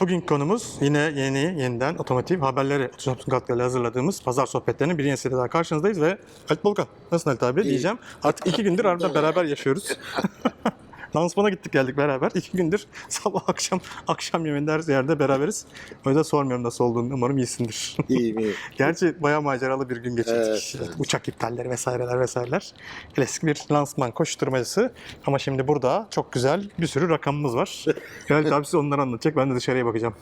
Bugünkü konumuz yine yeni, yeniden otomotiv haberleri Otomotiv katkılarıyla hazırladığımız pazar sohbetlerinin bir yenisiyle daha karşınızdayız ve Halit Bolkan, nasılsın Halit abi diyeceğim. Artık iki gündür arada beraber yaşıyoruz. Lansmana gittik geldik beraber. İki gündür sabah akşam akşam yemeğinde her yerde beraberiz. O yüzden sormuyorum nasıl olduğunu. Umarım iyisindir. İyiyim iyi. Gerçi bayağı maceralı bir gün geçirdik. Evet, evet. Uçak iptalleri vesaireler vesaireler. Klasik bir lansman koşturmacısı. Ama şimdi burada çok güzel bir sürü rakamımız var. Halit abi size onları anlatacak. Ben de dışarıya bakacağım.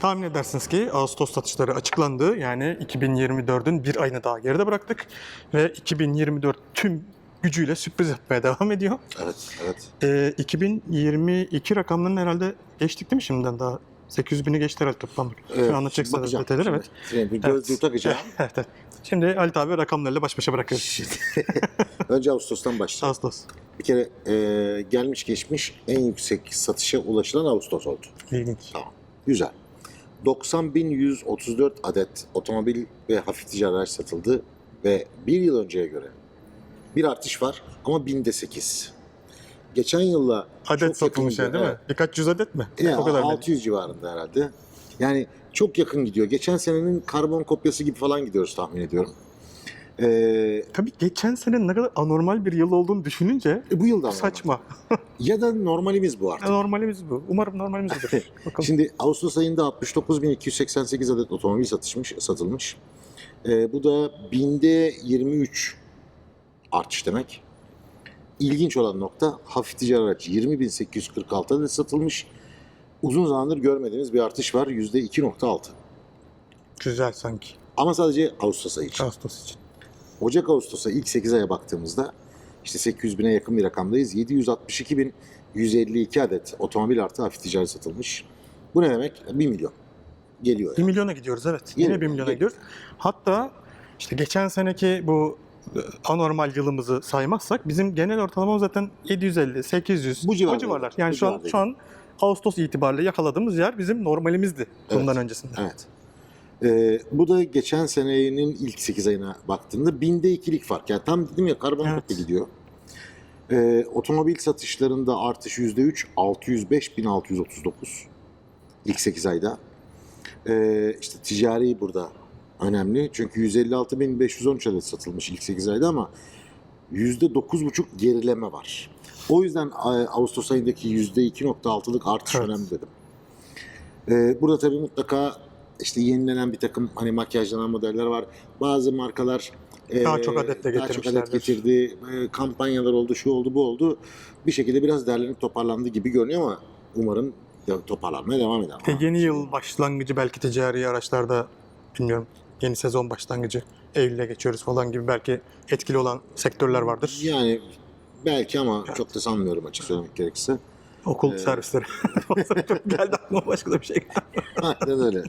Tahmin edersiniz ki Ağustos satışları açıklandı. Yani 2024'ün bir ayını daha geride bıraktık. Ve 2024 tüm gücüyle sürpriz yapmaya devam ediyor. Evet, evet. Ee, 2022 rakamlarını herhalde geçtik değil mi şimdiden daha? 800 bini geçti herhalde toplam. Şimdi anlatacaksınız bakacağım detayları evet. Şimdi bir gözlüğü takacağım. evet, evet. Şimdi Halit abi rakamlarla baş başa bırakıyoruz. Şimdi Önce Ağustos'tan başlayalım. Ağustos. Bir kere e, gelmiş geçmiş en yüksek satışa ulaşılan Ağustos oldu. İlginç. Tamam. Güzel. 90.134 adet otomobil ve hafif ticari araç satıldı ve bir yıl önceye göre bir artış var ama binde 8. Geçen yılla Adet çok satılmış yani değil mi? Birkaç yüz adet mi? Evet. Ya, o kadar değil. 600 civarında herhalde. Yani çok yakın gidiyor. Geçen senenin karbon kopyası gibi falan gidiyoruz tahmin ediyorum. Ee, Tabii geçen sene ne kadar anormal bir yıl olduğunu düşününce e, bu normal. saçma. Ya da normalimiz bu artık. Normalimiz bu. Umarım normalimizdir. Bakalım. Şimdi Ağustos ayında 69.288 adet otomobil satışmış, satılmış. Ee, bu da binde 23 artış demek. İlginç olan nokta hafif ticari araç 20.846 adet satılmış. Uzun zamandır görmediğimiz bir artış var %2.6. Güzel sanki. Ama sadece Ağustos ayı için. Ağustos için. Ocak-Ağustos'a ilk 8 aya baktığımızda işte 800 bine yakın bir rakamdayız. 762.152 adet otomobil artı hafif ticari satılmış. Bu ne demek? 1 milyon. Geliyor 1 yani. milyona gidiyoruz evet. Geliyor, Yine 1 milyona gidiyoruz. Hatta işte geçen seneki bu anormal yılımızı saymazsak bizim genel ortalamamız zaten 750, 800 Bu civarlar. civarlar. Yani Bu şu an şu an Ağustos itibariyle yakaladığımız yer bizim normalimizdi bundan öncesinde. Evet. Ee, bu da geçen senenin ilk 8 ayına baktığında binde ikilik fark. Yani tam dedim ya karbon Evet. gidiyor. Ee, otomobil satışlarında artış %3, 605.639 ilk 8 ayda. Ee, işte ticari burada önemli. Çünkü 156.513 adet satılmış ilk 8 ayda ama %9,5 gerileme var. O yüzden e, Ağustos ayındaki %2.6'lık artış Evet. önemli dedim. Ee, burada tabii mutlaka işte yenilenen bir takım hani makyajlanan modeller var. Bazı markalar e, Daha çok adet de daha çok adet getirdi. E, kampanyalar oldu, şu oldu, bu oldu. Bir şekilde biraz derlenip toparlandı gibi görünüyor ama umarım toparlanmaya devam eder. E, yeni yıl başlangıcı belki ticari araçlarda bilmiyorum yeni sezon başlangıcı Eylül'e geçiyoruz falan gibi belki etkili olan sektörler vardır. Yani belki ama çok da sanmıyorum açık söylemek gerekirse. Okul Ee, servisleri. Çok geldi aklıma başka da bir şey. gelmedi. Aynen öyle.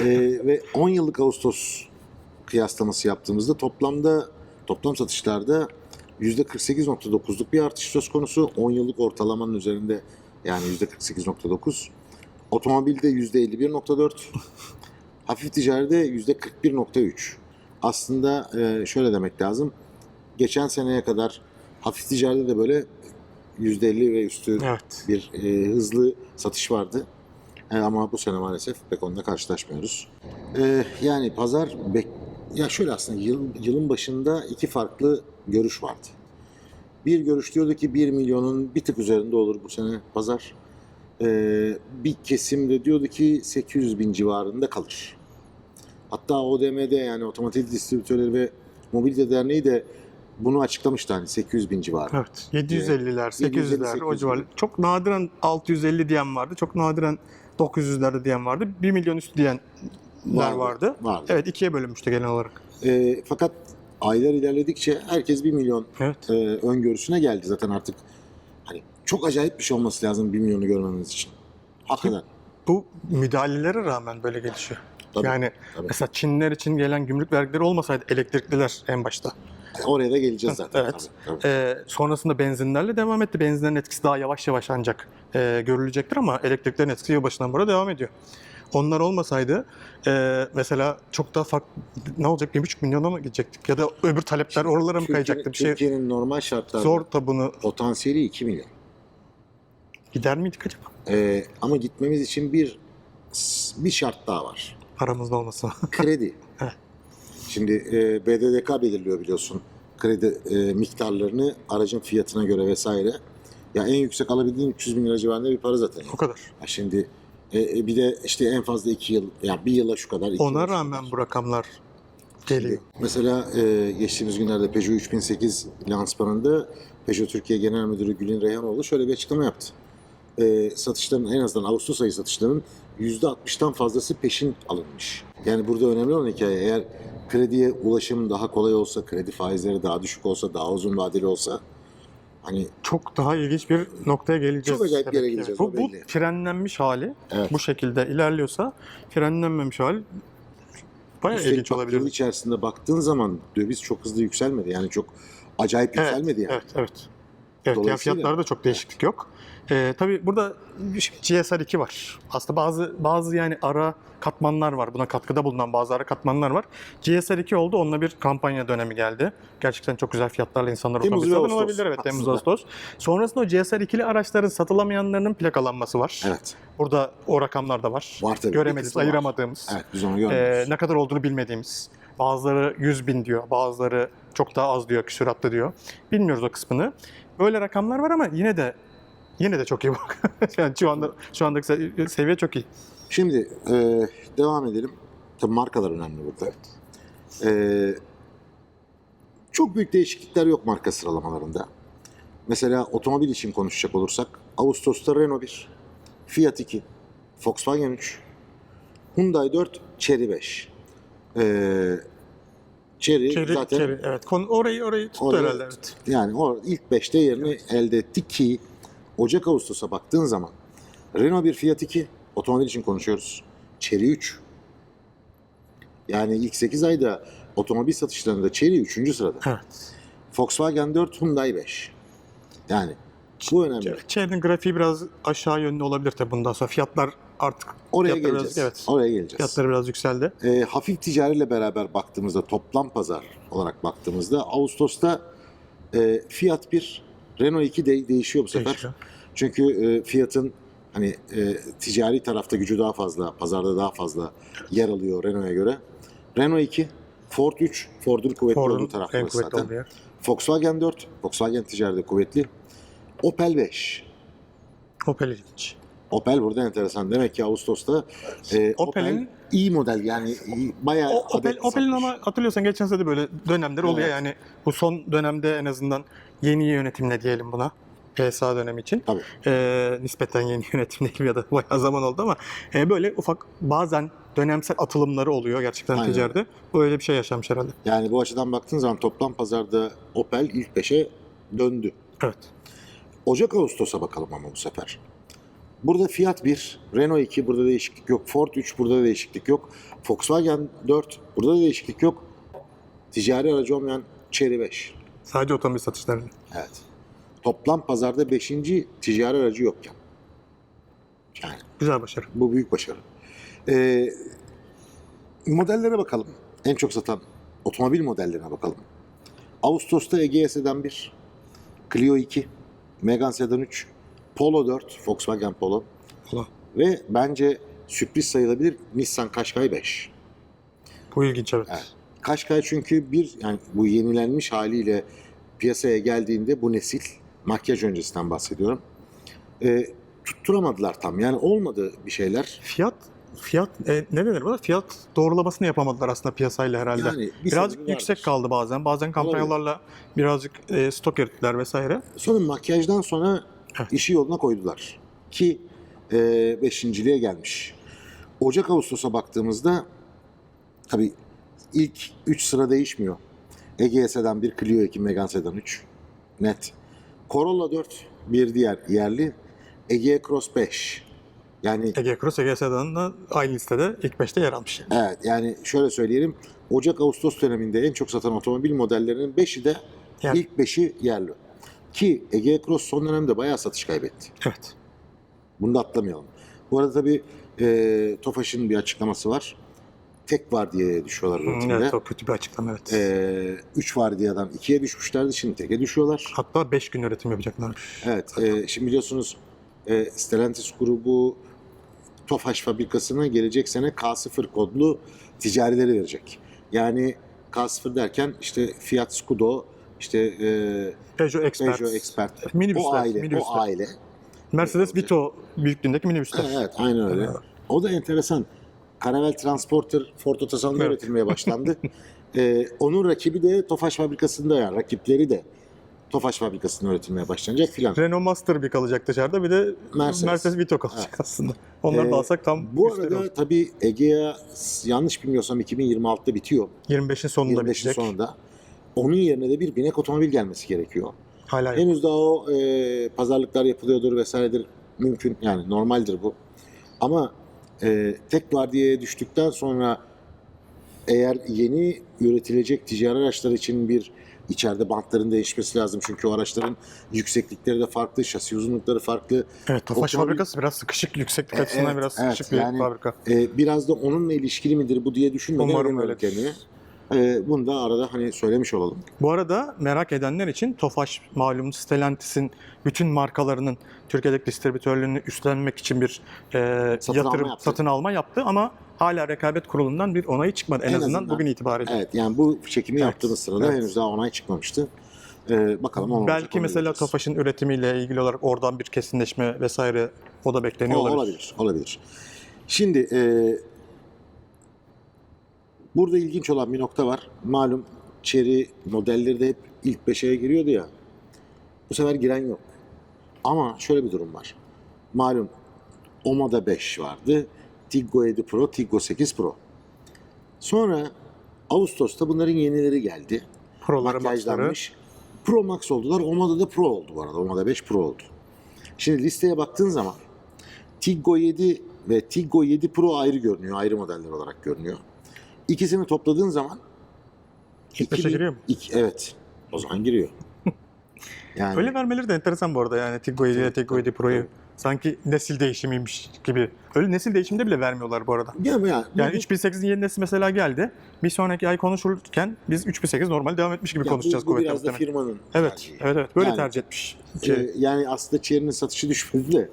Ee, ve 10 yıllık Ağustos kıyaslaması yaptığımızda toplamda toplam satışlarda %48.9'luk bir artış söz konusu. 10 yıllık ortalamanın üzerinde yani %48.9. Otomobilde %51.4. Hafif ticaride %41.3. Aslında e, şöyle demek lazım. Geçen seneye kadar hafif ticaride de böyle %50 ve üstü Evet. bir e, hızlı satış vardı. E, ama bu sene maalesef pek onunla karşılaşmıyoruz. E, yani pazar bek ya şöyle aslında yıl, yılın başında iki farklı görüş vardı. Bir görüş diyordu ki 1 milyonun bir tık üzerinde olur bu sene pazar. E, bir kesim de diyordu ki 800 bin civarında kalır. Hatta ODM'de yani Otomotiv Distribütörleri ve Mobilite Derneği de bunu açıklamıştı hani 800 bin civarı. Evet. 750'ler, 800'ler o 800'ler. civar. Çok nadiren 650 diyen vardı. Çok nadiren 900'lerde diyen vardı. 1 milyon üstü diyenler Vardı, vardı. vardı. Evet ikiye bölünmüştü genel olarak. E, fakat aylar ilerledikçe herkes 1 milyon Evet. e, öngörüsüne geldi zaten artık. Hani çok acayip bir şey olması lazım 1 milyonu görmemiz için. Hakikaten. Bu müdahalelere rağmen böyle gelişiyor. Tabii, yani tabii. mesela Çinler için gelen gümrük vergileri olmasaydı elektrikliler en başta. Oraya da geleceğiz zaten. Evet. Tabii, tabii. Ee, sonrasında benzinlerle devam etti. Benzinlerin etkisi daha yavaş yavaş ancak e, görülecektir ama elektriklerin etkisi yılbaşından beri devam ediyor. Onlar olmasaydı e, mesela çok daha farklı ne olacak 1,5 milyona mı gidecektik ya da öbür talepler oralara mı Türkiye'nin- kayacaktı bir şey Türkiye'nin normal şartlarda zor da bunu potansiyeli 2 milyon. Gider miydik acaba? Ee, ama gitmemiz için bir bir şart daha var. Paramızda olmasa. Kredi. Evet. Şimdi e, BDDK belirliyor biliyorsun kredi e, miktarlarını aracın fiyatına göre vesaire. Ya en yüksek alabildiğin 300 bin lira civarında bir para zaten. o kadar. Ya şimdi e, e, bir de işte en fazla 2 yıl, ya bir yıla şu kadar. Ona rağmen kadar. bu rakamlar Şimdi geliyor. mesela e, geçtiğimiz günlerde Peugeot 3008 lansmanında Peugeot Türkiye Genel Müdürü Gülün Reyhanoğlu şöyle bir açıklama yaptı. E, satışların en azından Ağustos ayı satışlarının %60'tan fazlası peşin alınmış. Yani burada önemli olan hikaye eğer krediye ulaşım daha kolay olsa, kredi faizleri daha düşük olsa, daha uzun vadeli olsa hani Çok daha ilginç bir noktaya geleceğiz. Çok acayip bir yere gideceğiz, Bu, bu frenlenmiş hali Evet. bu şekilde ilerliyorsa frenlenmemiş hali bayağı üstelik ilginç olabilir. yıl içerisinde baktığın zaman döviz çok hızlı yükselmedi. Yani çok acayip Evet, yükselmedi yani. Evet, evet. Evet, fiyatlarda çok değişiklik yok. Ee, tabii burada şimdi GSR2 var. Aslında bazı bazı yani ara katmanlar var. Buna katkıda bulunan bazı ara katmanlar var. GSR2 oldu. Onunla bir kampanya dönemi geldi. Gerçekten çok güzel fiyatlarla insanlar Temmuz ve Ağustos alabilir. Evet, Temmuz aslında. Ağustos. Sonrasında o GSR2'li araçların satılamayanlarının plakalanması var. Evet. Burada o rakamlar da var. Var tabii. Var. ayıramadığımız. Evet biz onu görmüyoruz. ne kadar olduğunu bilmediğimiz. Bazıları 100 bin diyor, bazıları çok daha az diyor, küsuratlı diyor. Bilmiyoruz o kısmını. Böyle rakamlar var ama yine de yine de çok iyi bak. yani şu anda şu andaki se- seviye çok iyi. Şimdi e, devam edelim. Tabii markalar önemli burada. E, çok büyük değişiklikler yok marka sıralamalarında. Mesela otomobil için konuşacak olursak Ağustos'ta Renault 1, Fiat 2, Volkswagen 3, Hyundai 4, Chery 5. E, Chery, Çeri, zaten çeri, evet. Konu, orayı orayı tuttu Orayı herhalde. Evet. yani o ilk 5'te yerini elde etti ki Ocak Ağustos'a baktığın zaman Renault 1 Fiat 2 otomobil için konuşuyoruz. Chery 3. Yani ilk 8 ayda otomobil satışlarında Chery 3. sırada. Evet. Volkswagen 4, Hyundai 5. Yani bu önemli. Çeri'nin grafiği biraz aşağı yönlü olabilir tabii bundan sonra. Fiyatlar artık Oraya geleceğiz. Biraz, evet. Oraya geleceğiz. Fiyatları biraz yükseldi. E, hafif ticariyle beraber baktığımızda toplam pazar olarak baktığımızda Ağustos'ta e, Fiat 1, Renault 2 de değişiyor bu sefer. Değişiyor. Çünkü e, Fiat'ın hani e, ticari tarafta gücü daha fazla, pazarda daha fazla yer alıyor Renault'a göre. Renault 2, Ford 3, Ford'un kuvvetli olduğu Ford'un taraf en kuvvetli zaten. olduğu yer. Volkswagen 4, Volkswagen ticaride kuvvetli. Opel 5. Opel ilginç. Opel burada enteresan. Demek ki Ağustos'ta e, Opel Opel'in- iyi model yani iyi, bayağı O, Opel, Opel'in ama hatırlıyorsan geçen sene de böyle dönemler oluyor Evet. yani bu son dönemde en azından yeni yönetimle diyelim buna. PSA dönemi için. Tabii. Ee, nispeten yeni yönetim değil ya da bayağı zaman oldu ama e, böyle ufak bazen dönemsel atılımları oluyor gerçekten Aynen ticarette. Böyle bir şey yaşamış herhalde. Yani bu açıdan baktığın zaman toplam pazarda Opel ilk 5'e döndü. Evet. Ocak Ağustos'a bakalım ama bu sefer. Burada Fiat 1, Renault 2 burada değişiklik yok. Ford 3 burada da değişiklik yok. Volkswagen 4 burada da değişiklik yok. Ticari aracı olmayan Chery 5. Sadece otomobil satışlarını. Evet. Toplam pazarda 5. ticari aracı yokken. Yani Güzel başarı. bu büyük başarı. Ee, modellere bakalım. En çok satan otomobil modellerine bakalım. Ağustos'ta Egea Sedan 1, Clio 2, Megane Sedan 3, Polo 4, Volkswagen Polo Ulan, ve bence sürpriz sayılabilir Nissan Qashqai 5. Bu ilginç evet. Evet. Qashqai çünkü bir yani bu yenilenmiş haliyle piyasaya geldiğinde bu nesil makyaj öncesinden bahsediyorum. Ee, tutturamadılar tam. Yani olmadı bir şeyler. Fiyat Fiyat e, ne denir buna? Fiyat doğrulamasını yapamadılar aslında piyasayla herhalde. Yani bir birazcık yüksek vardır. kaldı bazen. Bazen kampanyalarla birazcık e, stok erittiler vesaire. Sonra makyajdan sonra. İşi yoluna koydular. Ki e, beşinciliğe gelmiş. Ocak Ağustos'a baktığımızda tabii ilk 3 sıra değişmiyor. Egea Sedan 1, Clio 2, Megane Sedan 3. Net. Corolla 4, bir diğer yerli. Egea Cross 5. Yani Ege Cross, Ege Sedan'ın da aynı listede ilk 5'te yer almış. Yani. evet yani şöyle söyleyelim. Ocak-Ağustos döneminde en çok satan otomobil modellerinin 5'i de Yani- ilk 5'i yerli. Ki Egea Cross son dönemde bayağı satış kaybetti. Evet. Bunu da atlamayalım. Bu arada tabii e, Tofaş'ın bir açıklaması var. Tek var diye düşüyorlar Hmm, evet o kötü bir açıklama evet. E, 3 var diye adam 2'ye düşmüşlerdi şimdi teke düşüyorlar. Hatta 5 gün üretim yapacaklarmış. Evet e, şimdi biliyorsunuz e, Stellantis grubu Tofaş fabrikasına gelecek sene K0 kodlu ticarileri verecek. Yani K0 derken işte Fiat Scudo, işte e, Peugeot Expert, Peugeot Expert, Minibüsler, o aile, minibüsler. o aile. Mercedes Vito büyüklüğündeki minibüsler. Evet, aynen öyle. O da enteresan. Caravelle Transporter Ford Otosan'da Evet. üretilmeye başlandı. Ee, onun rakibi de Tofaş fabrikasında yani rakipleri de Tofaş fabrikasında üretilmeye başlanacak filan. Renault Master bir kalacak dışarıda bir de Mercedes. Mercedes, Vito kalacak aslında. Onları Ee, da alsak tam Bu arada olur. tabii Egea yanlış bilmiyorsam 2026'da bitiyor. 25'in sonunda 25'in bitecek. sonunda. Onun yerine de bir binek otomobil gelmesi gerekiyor. Hala yok. Henüz daha o e, pazarlıklar yapılıyordur vesairedir. Mümkün yani normaldir bu. Ama e, tek vardiyaya düştükten sonra eğer yeni üretilecek ticari araçlar için bir içeride bantların değişmesi lazım. Çünkü o araçların yükseklikleri de farklı, şasi uzunlukları farklı. Evet Tofaş otomobil- fabrikası biraz sıkışık yükseklik E, açısından evet, biraz evet, sıkışık bir yani- fabrika. E, biraz da onunla ilişkili midir bu diye düşünmeden Umarım edemiyorum öyledir. E, bunu da arada hani söylemiş olalım. Bu arada merak edenler için Tofaş malum Stellantis'in bütün markalarının Türkiye'deki distribütörlüğünü üstlenmek için bir e, Satın yatırım, alma yaptı. satın alma yaptı ama hala rekabet kurulundan bir onayı çıkmadı en, En azından, azından. bugün itibariyle. Evet yani bu çekimi Evet, yaptığımız sırada evet. henüz daha onay çıkmamıştı. E, bakalım olacak, Belki mesela. Tofaş'ın üretimiyle ilgili olarak oradan bir kesinleşme vesaire o da bekleniyor O- olabilir. olabilir. Olabilir. Şimdi e, burada ilginç olan bir nokta var. Malum Chery modelleri de hep ilk 5'e giriyordu ya. Bu sefer giren yok. Ama şöyle bir durum var. Malum Oma'da 5 vardı. Tiggo 7 Pro, Tiggo 8 Pro. Sonra Ağustos'ta bunların yenileri geldi. Proları. Makyajlanmış. Pro Max oldular. Oma'da da Pro oldu bu arada. Oma'da 5 Pro oldu. Şimdi listeye baktığın zaman Tiggo 7 ve Tiggo 7 Pro ayrı görünüyor. Ayrı modeller olarak görünüyor. İkisini topladığın zaman İlk beşe 2000 giriyor mu? İki- evet. O zaman giriyor. Yani Öyle vermeleri de enteresan bu arada yani Tiggo 7 ile Tiggo 7 Pro'yu. Sanki nesil değişimiymiş gibi. Öyle nesil değişiminde bile vermiyorlar bu arada. Ya, ya, Yani bu- 3008'in yeni nesli mesela geldi. Bir sonraki ay konuşurken biz 3008 normal devam etmiş gibi ya bu- konuşacağız bu, kuvvetle biraz da firmanın Evet, tercihi. evet, evet. Böyle Yani- tercih etmiş. Ee, yani aslında Chery'nin satışı düşmedi de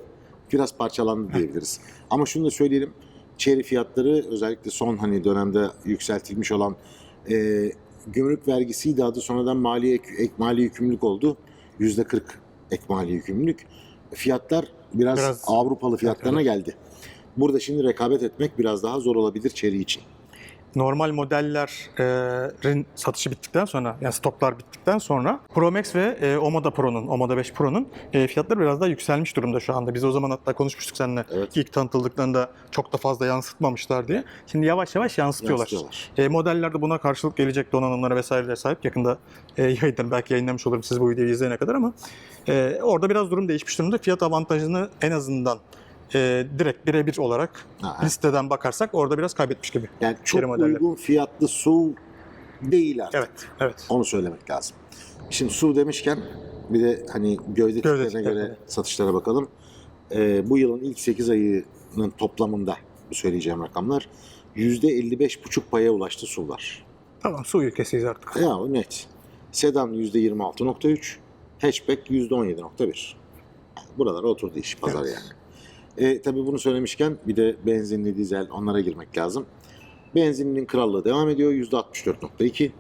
biraz parçalandı diyebiliriz. Ama şunu da söyleyelim. Chery fiyatları özellikle son hani dönemde yükseltilmiş olan e, gümrük vergisiydi adı sonradan mali ek, mali yükümlülük oldu. Yüzde 40 ek mali yükümlülük. Fiyatlar biraz, Biraz- Avrupalı fiyatlarına geldi. Burada şimdi rekabet etmek biraz daha zor olabilir Chery için. Normal modellerin satışı bittikten sonra yani stoklar bittikten sonra Pro Max ve e, Omoda Pro'nun, Omoda 5 Pro'nun e, fiyatları biraz daha yükselmiş durumda şu anda. Biz o zaman hatta konuşmuştuk seninle. Evet. İlk tanıtıldıklarında çok da fazla yansıtmamışlar diye. Şimdi yavaş yavaş yansıtıyorlar. Yansıtıyorlar. E, modeller de buna karşılık gelecek donanımlara vesaireye sahip. Yakında e, yayınlarım belki yayınlamış olurum siz bu videoyu izleyene kadar ama e, orada biraz durum değişmiş durumda. Fiyat avantajını en azından e, direkt birebir olarak Ha, listeden bakarsak orada biraz kaybetmiş gibi. Yani çok modeller. uygun fiyatlı su değil artık. Evet, evet. Onu söylemek lazım. Şimdi su demişken bir de hani gövde Gövde tiplerine göre satışlara bakalım. Ee, bu yılın ilk 8 ayının toplamında söyleyeceğim rakamlar %55,5 paya ulaştı SUV'lar. Tamam su ülkesiyiz artık. Ya net. Sedan %26,3, hatchback %17,1. Yani buralara oturdu iş pazar Evet. yani. E, tabii bunu söylemişken bir de benzinli, dizel onlara girmek lazım. Benzinlinin krallığı devam ediyor %64,2.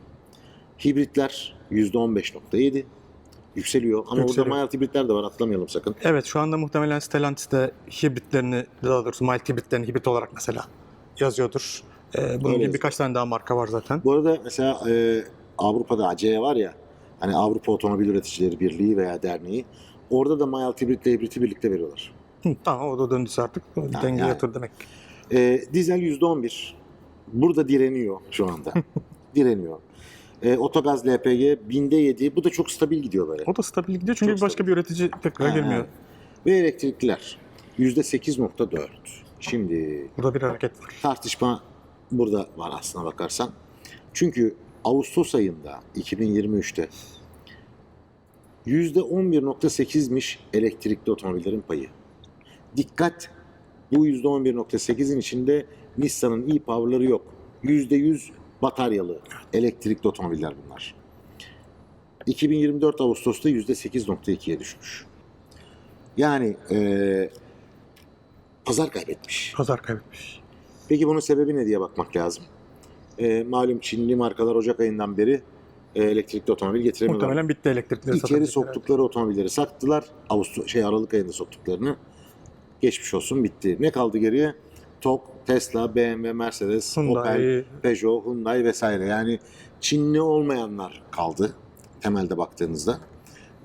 Hibritler %15,7. Yükseliyor. Ama Yükseliyor. burada mild hibritler de var atlamayalım sakın. Evet şu anda muhtemelen Stellantis'te hibritlerini daha doğrusu mild hibritlerini hibrit olarak mesela yazıyordur. Ee, bunun Öyle gibi yazıyor. birkaç tane daha marka var zaten. Bu arada mesela e, Avrupa'da ACE var ya hani Avrupa Otomobil Üreticileri Birliği veya Derneği orada da mild hibritle hibriti birlikte veriyorlar. Tamam o da döndüyse artık denge yani. yatır demek. E, dizel %11. Burada direniyor şu anda. direniyor. E, Otogaz LPG binde 7. Bu da çok stabil gidiyor böyle. O da stabil gidiyor çünkü Çok başka stabil. bir üretici tekrar Ha, girmiyor. ha. Ve elektrikliler %8.4. Şimdi Burada bir hareket var. tartışma burada var aslına bakarsan. Çünkü Ağustos ayında 2023'te %11.8'miş elektrikli otomobillerin payı. Dikkat! Bu %11.8'in içinde Nissan'ın e-Power'ları yok. %100 bataryalı elektrikli otomobiller bunlar. 2024 Ağustos'ta %8.2'ye düşmüş. Yani e, pazar kaybetmiş. Pazar kaybetmiş. Peki bunun sebebi ne diye bakmak lazım. E, malum Çinli markalar Ocak ayından beri e, elektrikli otomobil getiremiyorlar. Muhtemelen bitti elektrikleri İçeri soktukları otomobilleri sattılar. Ağustos, şey Aralık ayında soktuklarını. Geçmiş olsun bitti. Ne kaldı geriye? TOG, Tesla, BMW, Mercedes, Opel, Hyundai, Peugeot, Hyundai vesaire. Yani Çinli olmayanlar kaldı temelde baktığınızda.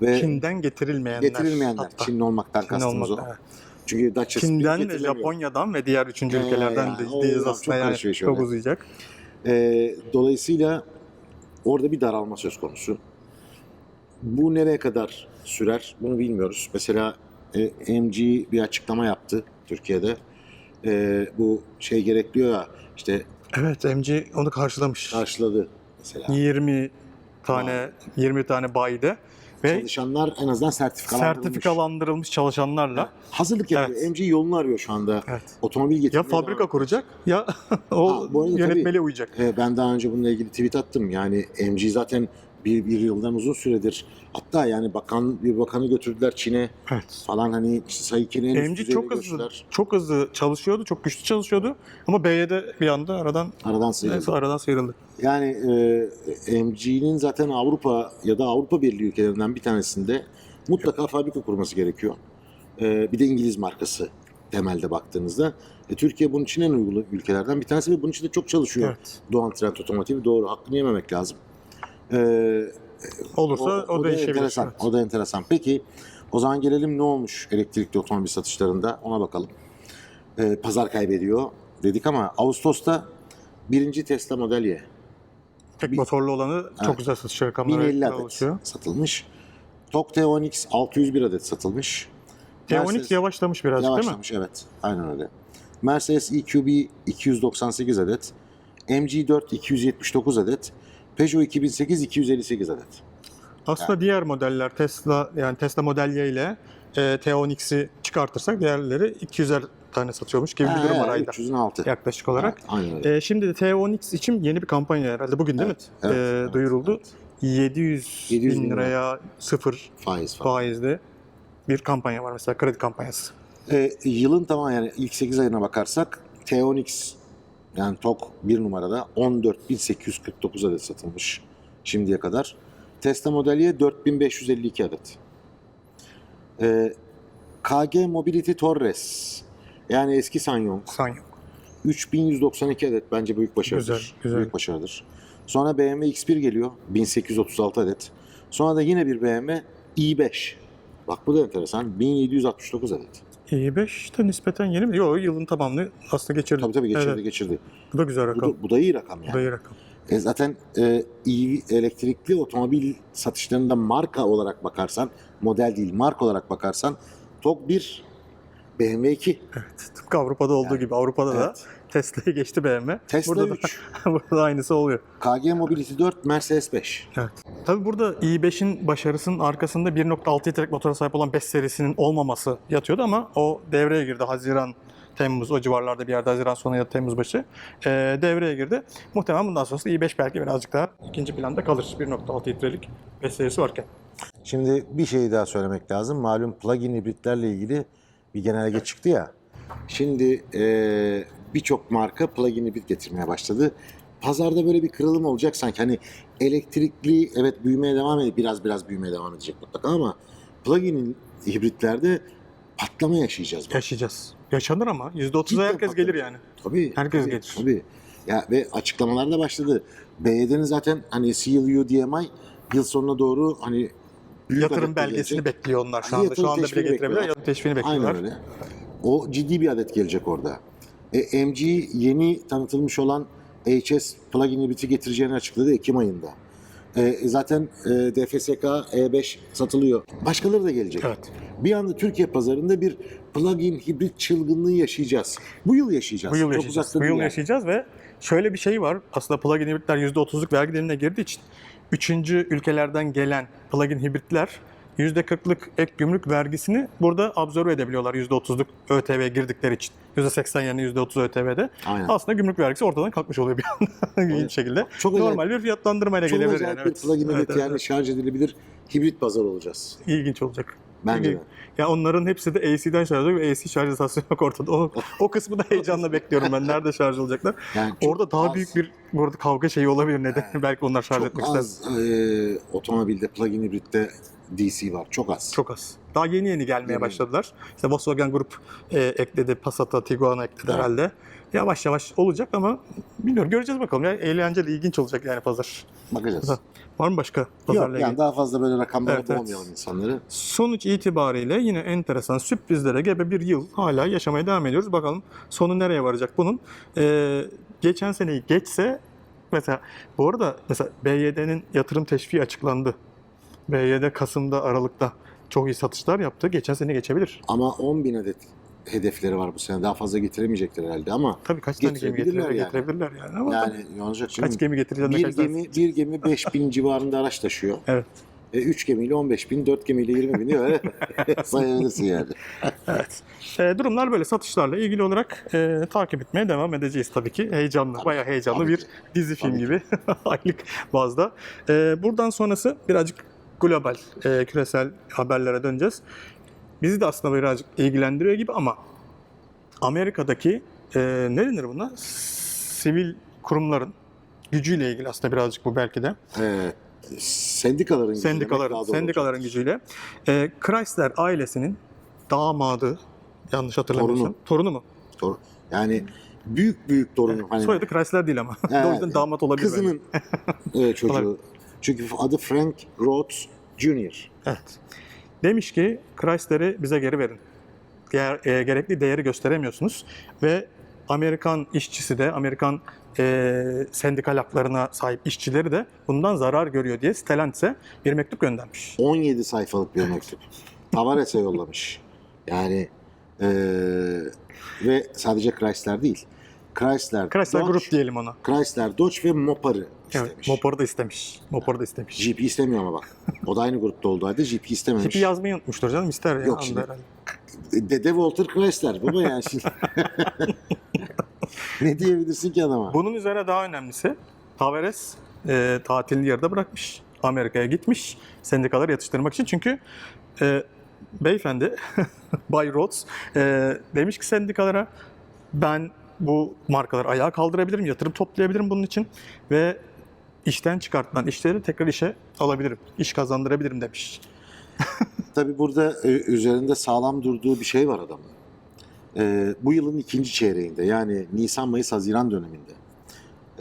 Ve Çin'den getirilmeyenler. getirilmeyenler. hatta. Çinli olmaktan Çin kastımız olmak- o. evet. Çünkü Spring Çin'den ve. Japonya'dan ve diğer üçüncü Ee, ülkelerden ya, de değiliz aslında yani çok uzayacak. Ee, dolayısıyla orada bir daralma söz konusu. Bu nereye kadar sürer bunu bilmiyoruz. Mesela e, MG bir açıklama yaptı Türkiye'de. E, bu şey gerekliyor ya işte Evet MG onu karşılamış. karşıladı mesela. 20 tane 20 tane bayide ve Çalışanlar en azından sertifikalandırılmış. sertifikalandırılmış çalışanlarla Hazırlık yapıyor. Evet. MG yolunu arıyor şu anda. evet. Otomobil ya getirmeye fabrika kuracak ya o Ha, bu arada yönetmeliğe uyacak. E, ben daha önce bununla ilgili tweet attım. Yani MG zaten bir, bir yıldan uzun süredir hatta yani bakan bir bakanı götürdüler Çin'e Evet. falan hani Sayık'ın en düzeyde çok hızlı çok hızlı çalışıyordu, çok güçlü çalışıyordu ama B'de bir anda aradan Aradan sıyrıldı. aradan sıyrıldı. Yani e, MG'nin zaten Avrupa ya da Avrupa Birliği ülkelerinden bir tanesinde mutlaka fabrika kurması gerekiyor. E, bir de İngiliz markası temelde baktığınızda. E, Türkiye bunun için en uygun ülkelerden bir tanesi ve bunun için de çok çalışıyor. Evet. Doğan Trend Otomotiv doğru hakkını yememek lazım. E, Olursa o, da değişebilir. enteresan. Evet. O da enteresan. Peki o zaman gelelim ne olmuş elektrikli otomobil satışlarında ona bakalım. Ee, pazar kaybediyor dedik ama Ağustos'ta birinci Tesla Model Y Tek Bir- motorlu olanı çok Evet. güzel satış rakamları 1050 adet oluşuyor. satılmış. TOG T10X 601 adet satılmış. T12 Mercedes- yavaşlamış birazcık değil mi? Yavaşlamış evet. Aynen öyle. Mercedes EQB 298 adet. MG4 279 adet. Peugeot 2008 258 adet. Aslında diğer modeller Tesla yani Tesla Model Y ile e, T10X'i çıkartırsak diğerleri 200'er tane satıyormuş gibi bir Ha, durum var ayda 300'ün altı. yaklaşık olarak. Evet, aynen. E, şimdi de T10X için yeni bir kampanya herhalde bugün değil Evet, mi? evet, E, evet, duyuruldu. evet. 700, 700 bin bin liraya sıfır Faiz falan. faizli bir kampanya var mesela kredi kampanyası. E, yılın tamam yani ilk 8 ayına bakarsak T10X yani TOG 1 numarada 14.849 adet satılmış şimdiye kadar. Tesla Model Y 4552 adet. E, KG Mobility Torres yani eski Sanyong Sanyo. 3192 adet bence büyük başarıdır. Güzel, güzel. Büyük başarıdır. Sonra BMW X1 geliyor 1836 adet. Sonra da yine bir BMW i5. Bak bu da enteresan 1769 adet. İ5 de nispeten yeni mi? Yok yılın tamamını aslında geçirdi. Tabii tabii geçirdi Evet, geçirdi. bu da güzel Bu rakam. da, bu da iyi rakam Bu yani. da iyi rakam. E zaten e, EV, elektrikli otomobil satışlarında marka olarak bakarsan, model değil marka olarak bakarsan TOG 1, BMW 2, Evet. Tıpkı Avrupa'da olduğu Yani, gibi Avrupa'da da evet. Tesla'yı geçti BMW. Tesla burada 3, Da, burada da aynısı oluyor. KG Mobility 4, Mercedes 5. Evet. Tabii burada i5'in başarısının arkasında 1.6 litrelik motora sahip olan 5 serisinin olmaması yatıyordu ama o devreye girdi. Haziran, Temmuz o civarlarda bir yerde Haziran sonu ya da Temmuz başı ee, devreye girdi. Muhtemelen bundan sonrası i5 belki birazcık daha ikinci planda kalır. 1.6 litrelik 5 serisi varken. Şimdi bir şey daha söylemek lazım. Malum plug-in hibritlerle ilgili bir genelge çıktı ya. Şimdi e, birçok marka plug-in hibrit getirmeye başladı. Pazarda böyle bir kırılım olacak sanki. Hani elektrikli evet büyümeye devam edecek. Biraz biraz büyümeye devam edecek mutlaka ama plug-in hibritlerde patlama yaşayacağız. bak. Yaşayacağız. Yaşanır ama %30'a Cidden herkes gelir patlamış. yani. Tabii. Herkes tabii, gelir. Tabii. Ya ve açıklamalar da başladı. BYD'nin zaten hani CLU DMI yıl sonuna doğru hani büyük Yatırım belgesini gelecek. bekliyor onlar şu Hani anda. yatırım Şu anda bile teşvini getirebilir. bekliyorlar. Yatırım teşvini bekliyorlar. Aynen öyle. O ciddi bir adet gelecek orada. E, MG yeni tanıtılmış olan HS plug-in hibrit'i getireceğini açıkladı Ekim ayında. E, zaten e, DFSK E5 satılıyor. Başkaları da gelecek. Evet. Bir anda Türkiye pazarında bir plug-in hibrit çılgınlığı yaşayacağız. Bu yıl yaşayacağız. Bu yıl Çok yaşayacağız. Bu yıl yani. yaşayacağız ve şöyle bir şey var. Aslında plug-in hibritler %30'luk vergi dilimine girdiği için üçüncü ülkelerden gelen plug-in hibritler %40'lık ek gümrük vergisini burada absorbe edebiliyorlar %30'luk ÖTV'ye girdikleri için. %80 yerine %30 ÖTV'de. Aynen. Aslında gümrük vergisi ortadan kalkmış oluyor bir anda ilginç şekilde. Çok acayip- Normal bir fiyatlandırmayla Çok gelebilir acayip yani. bir plug-in Evet, evet, yani evet. şarj edilebilir hibrit pazar olacağız. İlginç olacak. Bence de. Ya onların hepsi de AC'den şarj oluyor ve AC şarj istasyonu yok ortada. O, o kısmı da heyecanla bekliyorum ben. Nerede şarj olacaklar? Yani çok Orada daha az- büyük bir bu arada kavga şeyi olabilir neden? Belki onlar şarj çok etmek ister. az e, otomobilde plug-in hibritte DC var. Çok az. Çok az. Daha yeni yeni gelmeye Yeni. başladılar. İşte Volkswagen Grup e, ekledi, Passat'a, Tiguan'a ekledi Evet. herhalde. Yavaş yavaş olacak ama bilmiyorum göreceğiz bakalım. Ya eğlenceli, ilginç olacak yani pazar. Bakacağız. Var mı başka Yok pazarla yani ilgili? daha fazla böyle rakamlara Evet, evet. boğmayalım insanları. Sonuç itibariyle yine enteresan sürprizlere gebe bir yıl hala yaşamaya devam ediyoruz. Bakalım sonu nereye varacak bunun. Ee, geçen seneyi geçse mesela bu arada mesela BYD'nin yatırım teşviği açıklandı. BYD Kasım'da Aralık'ta çok iyi satışlar yaptı. Geçen sene geçebilir. Ama 10 bin adet hedefleri var bu sene. Daha fazla getiremeyecekler herhalde ama Tabii kaç tane gemi Getirebilirler yani. getirebilirler yani. Ama yani ne olacak kaç gemi getireceğiz? Bir gemi, bir gemi 5 bin civarında araç taşıyor. Evet. E, 3 gemiyle 15 bin, 4 gemiyle 20 bin öyle sayabilirsin yani. Evet. Ee, durumlar böyle satışlarla ilgili olarak e, takip etmeye devam edeceğiz tabii ki. Heyecanlı, Tabii. bayağı heyecanlı Tabii bir ki. dizi film Tabii gibi aylık bazda. Ee, buradan sonrası birazcık global, e, küresel haberlere döneceğiz. Bizi de aslında birazcık ilgilendiriyor gibi ama Amerika'daki e, ne denir buna? Sivil kurumların gücüyle ilgili aslında birazcık bu belki de. E, sendikaların gücü Sendikaların, sendikaların gücüyle. E, Chrysler ailesinin damadı, yanlış hatırlamıyorsam. Torunu mu? Doğru. Yani büyük büyük torunu. Hani, Soyadı Chrysler değil ama. Evet. o yüzden damat olabilir. Kızının e, çocuğu. Çünkü adı Frank Rhodes Jr. Evet. Demiş ki Chrysler'i bize geri verin. Diğer, e, gerekli değeri gösteremiyorsunuz. Ve Amerikan işçisi de, Amerikan e, sendikal haklarına sahip işçileri de bundan zarar görüyor diye Stellantis'e bir mektup göndermiş. 17 sayfalık bir mektup. Tavares'e yollamış. Yani e, ve sadece Chrysler değil. Chrysler, Chrysler Dodge, Group diyelim ona. Chrysler, Dodge ve Mopar'ı Evet, istemiş. Mopor'u da istemiş. Mopor'u da istemiş. Jeep istemiyor ama bak. O da aynı grupta olduğu halde Jeep istememiş. Tipi yazmayı unutmuştur canım ister ya. Yok anda şimdi. herhalde. Dede Walter Chrysler. Baba yani şimdi. ne diyebilirsin ki adama? Bunun üzerine daha önemlisi Tavares e, tatilini yarıda bırakmış. Amerika'ya gitmiş sendikaları yatıştırmak için. Çünkü e, beyefendi Bay Rhodes e, demiş ki sendikalara ben bu markaları ayağa kaldırabilirim, yatırım toplayabilirim bunun için ve işten çıkartılan işleri tekrar işe alabilirim, iş kazandırabilirim demiş. Tabii burada e, üzerinde sağlam durduğu bir şey var adamın. E, bu yılın ikinci çeyreğinde yani Nisan, Mayıs, Haziran döneminde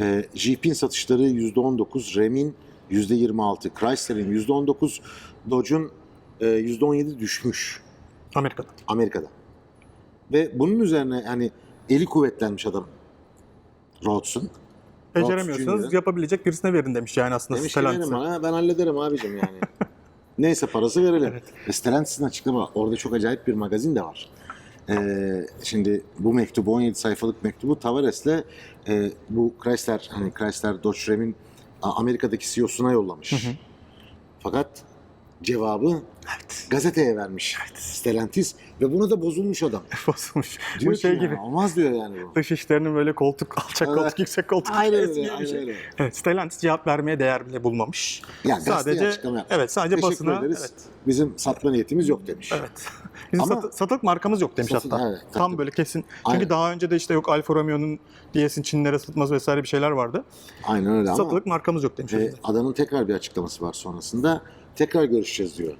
e, Jeep'in satışları %19, Rem'in %26, Chrysler'in %19, Dodge'un e, %17 düşmüş Amerika'da. Amerika'da. Ve bunun üzerine hani eli kuvvetlenmiş adam Rhodes'un. Beceremiyorsanız yapabilecek birisine verin demiş yani aslında Demiş ki verin Stellantis'e. bana ben hallederim abicim yani. Neyse parası verelim. Evet. Ve Stellantis'in açıklama orada çok acayip bir magazin de var. Ee, şimdi bu mektubu 17 sayfalık mektubu Tavares'le e, bu Chrysler hani Chrysler Dodge Ram'in a- Amerika'daki CEO'suna yollamış. Fakat cevabı gazeteye vermiş Stellantis ve buna da bozulmuş adam. Bozulmuş. Diyor Bu şey ki, gibi. Olmaz diyor yani bu. Dış işlerinin böyle koltuk, alçak Evet. koltuk, yüksek koltuk Aynen öyle, aynen şey. öyle. Evet, Stellantis cevap vermeye değer bile bulmamış. Ya gazeteye sadece açıklama yapmış. evet sadece Teşekkür basına ederiz. evet. Bizim satma niyetimiz yok demiş. Evet. Bizim Ama- satı- satılık markamız yok demiş Satın- hatta. evet, Tam böyle kesin. Çünkü Aynen. daha önce de işte yok Alfa Romeo'nun diyesin Çinlere satması vesaire bir şeyler vardı. Aynen öyle ama Satılık markamız yok demiş. e, adamın tekrar bir açıklaması var sonrasında. Tekrar görüşeceğiz diyor.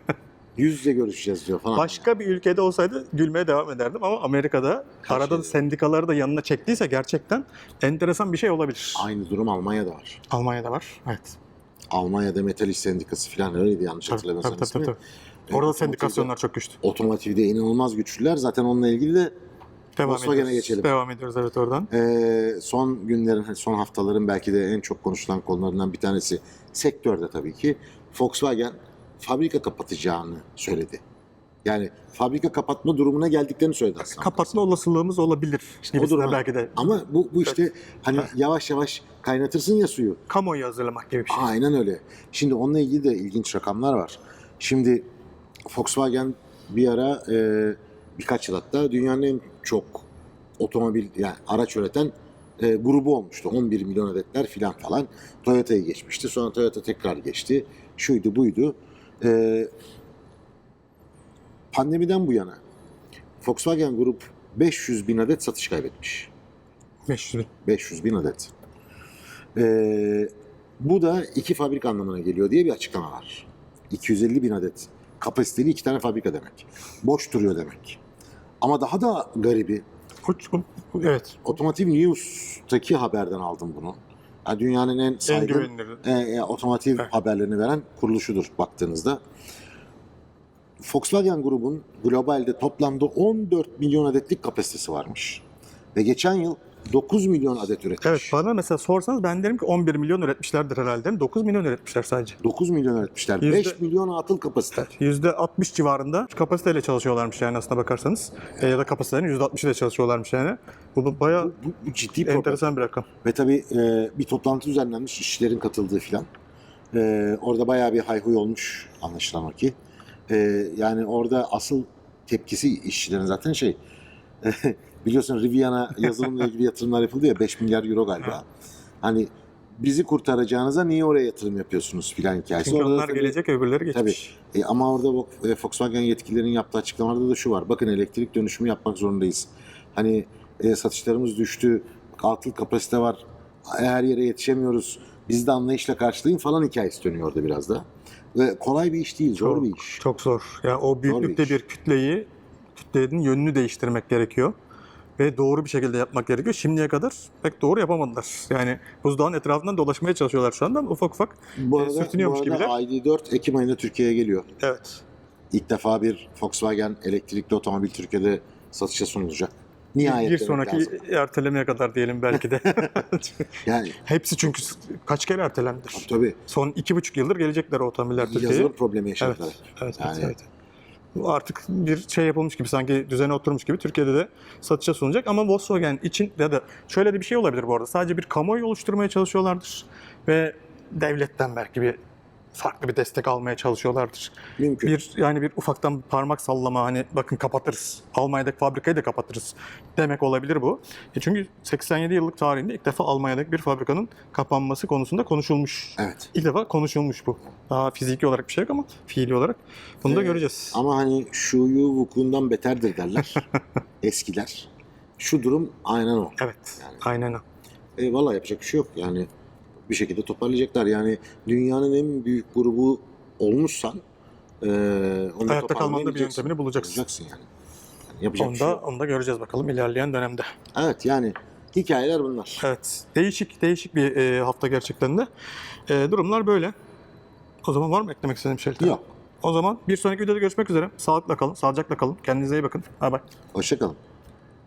Yüz yüze görüşeceğiz diyor falan. Başka bir ülkede olsaydı gülmeye devam ederdim ama Amerika'da Her arada da şey- sendikaları da yanına çektiyse gerçekten enteresan bir şey olabilir. Aynı durum Almanya'da var. Almanya'da var. Evet. Almanya'da Metal İş Sendikası falan öyleydi yanlış Tabii, hatırlamıyorsam tabii, tabii, ismi. tabii. Orada E, sendikasyonlar çok güçlü. Otomotivde inanılmaz güçlüler. Zaten onunla ilgili de Devam Volkswagen'e ediyoruz. geçelim. Devam ediyoruz evet oradan. e, son günlerin, son haftaların belki de en çok konuşulan konularından bir tanesi sektörde tabii ki Volkswagen fabrika kapatacağını söyledi. Yani fabrika kapatma durumuna geldiklerini söyledi aslında. Kapatma olasılığımız olabilir. o Gibisine duruma- belki de Ama bu, bu işte hani yavaş yavaş kaynatırsın ya suyu. kamuoyu hazırlamak gibi bir şey. Aynen öyle. Şimdi onunla ilgili de ilginç rakamlar var. Şimdi Volkswagen bir ara e, birkaç yıl hatta dünyanın en çok otomobil yani araç üreten e, grubu olmuştu. 11 milyon adetler filan falan. Toyota'yı geçmişti. Sonra Toyota tekrar geçti. Şuydu buydu. E, pandemiden bu yana Volkswagen Grup 500 bin adet satış kaybetmiş. 500 bin. 500 bin adet. Ee, bu da iki fabrika anlamına geliyor diye bir açıklama var. 250 bin adet kapasiteli iki tane fabrika demek. Boş duruyor demek. Ama daha da garibi Evet. Otomotiv News'taki haberden aldım bunu. Dünyanın en En saygın güvenilir. e, e, otomotiv Evet. haberlerini veren kuruluşudur baktığınızda. Volkswagen grubun globalde toplamda 14 milyon adetlik kapasitesi varmış. Ve geçen yıl 9 milyon adet üretmiş. Evet bana mesela sorsanız ben derim ki 11 milyon üretmişlerdir herhalde. 9 milyon üretmişler sadece. 9 milyon üretmişler. Yüzde- 5 milyon atıl kapasite. %60 civarında kapasiteyle çalışıyorlarmış yani aslında bakarsanız. E, ya da kapasitenin %60'ıyla çalışıyorlarmış yani. Bu, bu bayağı Bu, bu ciddi problem. enteresan bir rakam. Ve tabii e, bir toplantı düzenlenmiş, işçilerin katıldığı filan. E, orada bayağı bir hayhuy olmuş anlaşılan o ki. E, yani orada asıl tepkisi işçilerin zaten şey, biliyorsun Riviana yazılımla ilgili yatırımlar yapıldı ya 5 milyar euro galiba. Hani bizi kurtaracağınıza niye oraya yatırım yapıyorsunuz filan hikayesi. Çünkü Orada da onlar tabii- gelecek öbürleri geçmiş. e, ama orada e, Volkswagen yetkililerin yaptığı açıklamalarda da şu var. Bakın elektrik dönüşümü yapmak zorundayız. Hani e, satışlarımız düştü, atıl kapasite var, her yere yetişemiyoruz. Biz de anlayışla karşılayın falan hikayesi dönüyor orada biraz da. Ve kolay bir iş değil, zor Çok, bir iş. Çok zor. Yani o büyüklükte iş. bir kütleyi, kütlenin yönünü değiştirmek gerekiyor. Ve doğru bir şekilde yapmak gerekiyor. Şimdiye kadar pek doğru yapamadılar. Yani buzdağın etrafından dolaşmaya çalışıyorlar şu anda ufak ufak. Bu e, arada, bu sürtünüyormuş arada gibiler. ID4 Ekim ayında Türkiye'ye geliyor. Evet. İlk defa bir Volkswagen elektrikli otomobil Türkiye'de satışa sunulacak. Nihayet bir sonraki lazım. ertelemeye kadar diyelim belki de. Yani Hepsi çünkü kaç kere ertelendir. tabii Son iki buçuk yıldır gelecekler o otomobiller Türkiye'ye. yazılım problemi yaşadılar. Evet, evet, Yani- evet, evet. Artık bir şey yapılmış gibi sanki düzene oturmuş gibi Türkiye'de de satışa sunulacak ama Volkswagen için ya da şöyle de bir şey olabilir bu arada. Sadece bir kamuoyu oluşturmaya çalışıyorlardır ve devletten belki bir farklı bir destek almaya çalışıyorlardır. Mümkün. Bir yani bir ufaktan parmak sallama hani bakın kapatırız. Almanya'daki fabrikayı da kapatırız demek olabilir bu. E çünkü 87 yıllık tarihinde ilk defa Almanya'daki bir fabrikanın kapanması konusunda konuşulmuş. Evet. İlk defa konuşulmuş bu. Daha fiziki olarak bir şey yok ama fiili olarak bunu da Evet. göreceğiz. Ama hani şuyu vukuundan beterdir derler eskiler. Şu durum aynen o. Evet. Yani- Aynen o. E, vallahi yapacak bir şey yok. Yani bir şekilde toparlayacaklar. Yani dünyanın en büyük grubu olmuşsan e, onu Hayatta kalmanın da bir yöntemini bulacaksın. Bulacaksın yani. yani yapacak Onu şey da, yok. onu da göreceğiz bakalım ilerleyen dönemde. Evet yani hikayeler bunlar. Evet. Değişik değişik bir e, hafta gerçekten de. E, durumlar böyle. O zaman var mı eklemek istediğim şey? Yok. O zaman bir sonraki videoda görüşmek üzere. Sağlıkla kalın, sağlıcakla kalın. Kendinize iyi bakın. Bay bay. Hoşçakalın.